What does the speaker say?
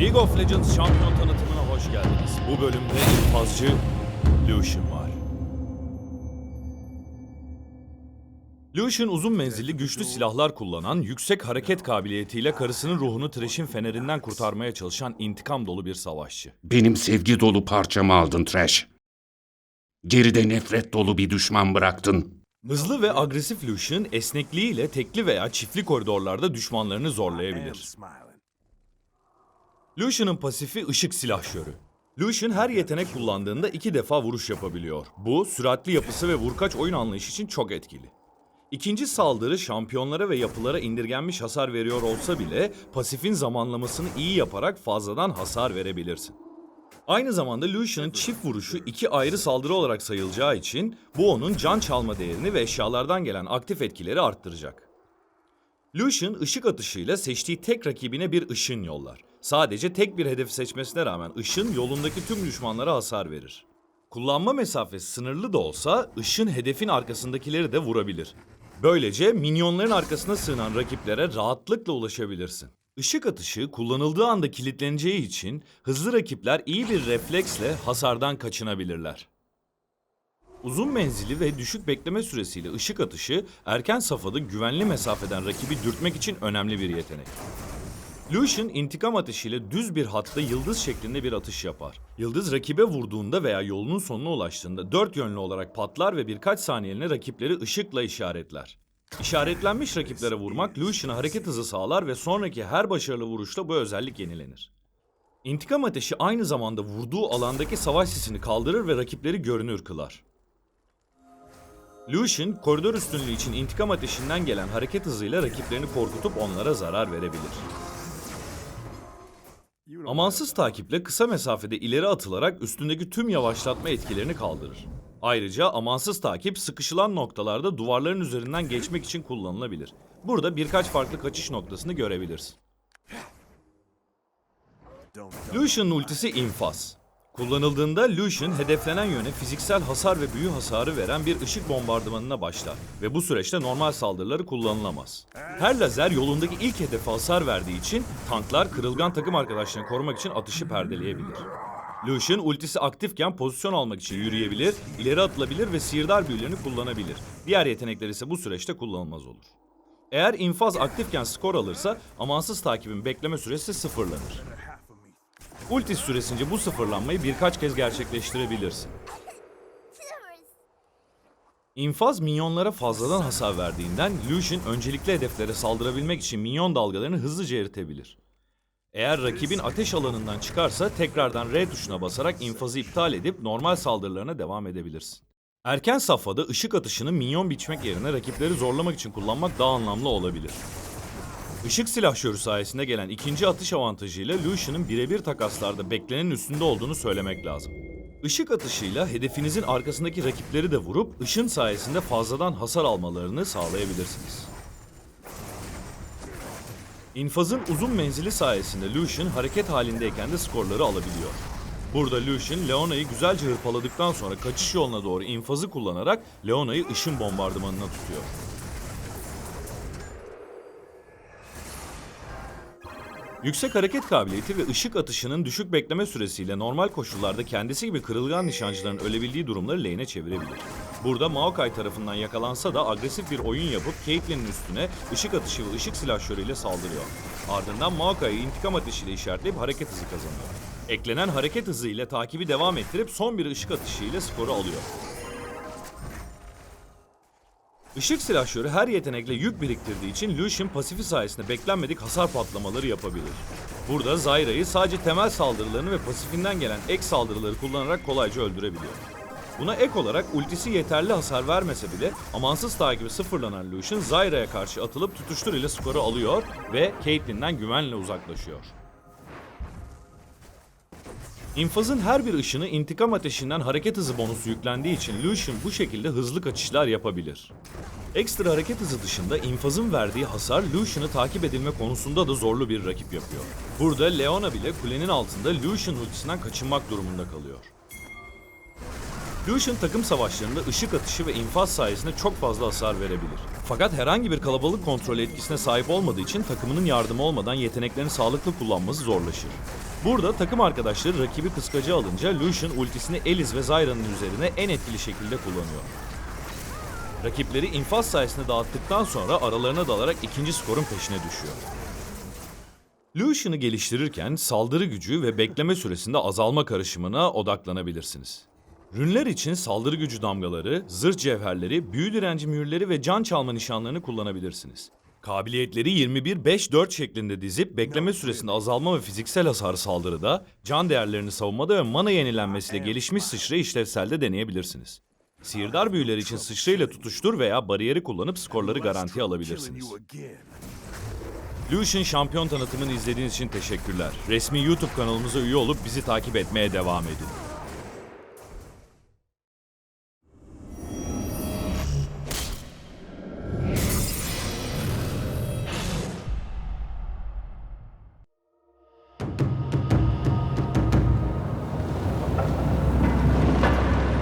League of Legends şampiyon tanıtımına hoş geldiniz. Bu bölümde infazcı Lucian var. Lucian uzun menzilli güçlü silahlar kullanan, yüksek hareket kabiliyetiyle karısının ruhunu Thresh'in fenerinden kurtarmaya çalışan intikam dolu bir savaşçı. Benim sevgi dolu parçamı aldın Trash. Geride nefret dolu bir düşman bıraktın. Hızlı ve agresif Lucian esnekliğiyle tekli veya çiftli koridorlarda düşmanlarını zorlayabilir. Lucian'ın pasifi ışık silahşörü. Lucian her yetenek kullandığında iki defa vuruş yapabiliyor. Bu süratli yapısı ve vurkaç oyun anlayışı için çok etkili. İkinci saldırı şampiyonlara ve yapılara indirgenmiş hasar veriyor olsa bile pasifin zamanlamasını iyi yaparak fazladan hasar verebilirsin. Aynı zamanda Lucian'ın çift vuruşu iki ayrı saldırı olarak sayılacağı için bu onun can çalma değerini ve eşyalardan gelen aktif etkileri arttıracak. Lucian ışık atışıyla seçtiği tek rakibine bir ışın yollar. Sadece tek bir hedef seçmesine rağmen ışın yolundaki tüm düşmanlara hasar verir. Kullanma mesafesi sınırlı da olsa ışın hedefin arkasındakileri de vurabilir. Böylece minyonların arkasına sığınan rakiplere rahatlıkla ulaşabilirsin. Işık atışı kullanıldığı anda kilitleneceği için hızlı rakipler iyi bir refleksle hasardan kaçınabilirler. Uzun menzili ve düşük bekleme süresiyle ışık atışı erken safhada güvenli mesafeden rakibi dürtmek için önemli bir yetenek. Lucian intikam atışıyla düz bir hatta yıldız şeklinde bir atış yapar. Yıldız rakibe vurduğunda veya yolunun sonuna ulaştığında dört yönlü olarak patlar ve birkaç saniyeliğine rakipleri ışıkla işaretler. İşaretlenmiş rakiplere vurmak Lucian'a hareket hızı sağlar ve sonraki her başarılı vuruşta bu özellik yenilenir. İntikam ateşi aynı zamanda vurduğu alandaki savaş sisini kaldırır ve rakipleri görünür kılar. Lucian, koridor üstünlüğü için intikam ateşinden gelen hareket hızıyla rakiplerini korkutup onlara zarar verebilir. Amansız takiple kısa mesafede ileri atılarak üstündeki tüm yavaşlatma etkilerini kaldırır. Ayrıca amansız takip sıkışılan noktalarda duvarların üzerinden geçmek için kullanılabilir. Burada birkaç farklı kaçış noktasını görebilirsin. Lucian'ın ultisi infaz. Kullanıldığında Lucian hedeflenen yöne fiziksel hasar ve büyü hasarı veren bir ışık bombardımanına başlar ve bu süreçte normal saldırıları kullanılamaz. Her lazer yolundaki ilk hedefe hasar verdiği için tanklar kırılgan takım arkadaşlarını korumak için atışı perdeleyebilir. Lucian ultisi aktifken pozisyon almak için yürüyebilir, ileri atılabilir ve sihirdar büyülerini kullanabilir. Diğer yetenekler ise bu süreçte kullanılmaz olur. Eğer infaz aktifken skor alırsa amansız takibin bekleme süresi sıfırlanır. Ulti süresince bu sıfırlanmayı birkaç kez gerçekleştirebilirsin. İnfaz minyonlara fazladan hasar verdiğinden Lucian öncelikli hedeflere saldırabilmek için minyon dalgalarını hızlıca eritebilir. Eğer rakibin ateş alanından çıkarsa tekrardan R tuşuna basarak infazı iptal edip normal saldırılarına devam edebilirsin. Erken safhada ışık atışını minyon biçmek yerine rakipleri zorlamak için kullanmak daha anlamlı olabilir. Işık silahşörü sayesinde gelen ikinci atış avantajıyla Lucian'ın birebir takaslarda beklenenin üstünde olduğunu söylemek lazım. Işık atışıyla hedefinizin arkasındaki rakipleri de vurup ışın sayesinde fazladan hasar almalarını sağlayabilirsiniz. İnfazın uzun menzili sayesinde Lucian hareket halindeyken de skorları alabiliyor. Burada Lucian, Leona'yı güzelce hırpaladıktan sonra kaçış yoluna doğru infazı kullanarak Leona'yı ışın bombardımanına tutuyor. Yüksek hareket kabiliyeti ve ışık atışının düşük bekleme süresiyle normal koşullarda kendisi gibi kırılgan nişancıların ölebildiği durumları lehine çevirebilir. Burada Maokai tarafından yakalansa da agresif bir oyun yapıp Caitlyn'in üstüne ışık atışı ve ışık silahşörüyle saldırıyor. Ardından Maokai'yi intikam ateşiyle işaretleyip hareket hızı kazanıyor. Eklenen hareket hızı ile takibi devam ettirip son bir ışık atışı ile skoru alıyor. Işık silahşörü her yetenekle yük biriktirdiği için Lucian pasifi sayesinde beklenmedik hasar patlamaları yapabilir. Burada Zyra'yı sadece temel saldırılarını ve pasifinden gelen ek saldırıları kullanarak kolayca öldürebiliyor. Buna ek olarak ultisi yeterli hasar vermese bile amansız takibi sıfırlanan Lucian Zyra'ya karşı atılıp tutuştur ile skoru alıyor ve Caitlyn'den güvenle uzaklaşıyor. İnfazın her bir ışını intikam ateşinden hareket hızı bonusu yüklendiği için Lucian bu şekilde hızlı kaçışlar yapabilir. Ekstra hareket hızı dışında infazın verdiği hasar Lucian'ı takip edilme konusunda da zorlu bir rakip yapıyor. Burada Leona bile kulenin altında Lucian ultisinden kaçınmak durumunda kalıyor. Lucian takım savaşlarında ışık atışı ve infaz sayesinde çok fazla hasar verebilir. Fakat herhangi bir kalabalık kontrol etkisine sahip olmadığı için takımının yardımı olmadan yeteneklerini sağlıklı kullanması zorlaşır. Burada takım arkadaşları rakibi kıskacı alınca Lucian ultisini Elis ve Zyra'nın üzerine en etkili şekilde kullanıyor. Rakipleri infaz sayesinde dağıttıktan sonra aralarına dalarak ikinci skorun peşine düşüyor. Lucian'ı geliştirirken saldırı gücü ve bekleme süresinde azalma karışımına odaklanabilirsiniz. Rünler için saldırı gücü damgaları, zırh cevherleri, büyü direnci mühürleri ve can çalma nişanlarını kullanabilirsiniz. Kabiliyetleri 21-5-4 şeklinde dizip bekleme süresinde azalma ve fiziksel hasar saldırıda, can değerlerini savunmada ve mana yenilenmesiyle gelişmiş sıçra işlevselde deneyebilirsiniz. Sihirdar büyüler için sıçrayla tutuştur veya bariyeri kullanıp skorları garantiye alabilirsiniz. Lucian şampiyon tanıtımını izlediğiniz için teşekkürler. Resmi YouTube kanalımıza üye olup bizi takip etmeye devam edin.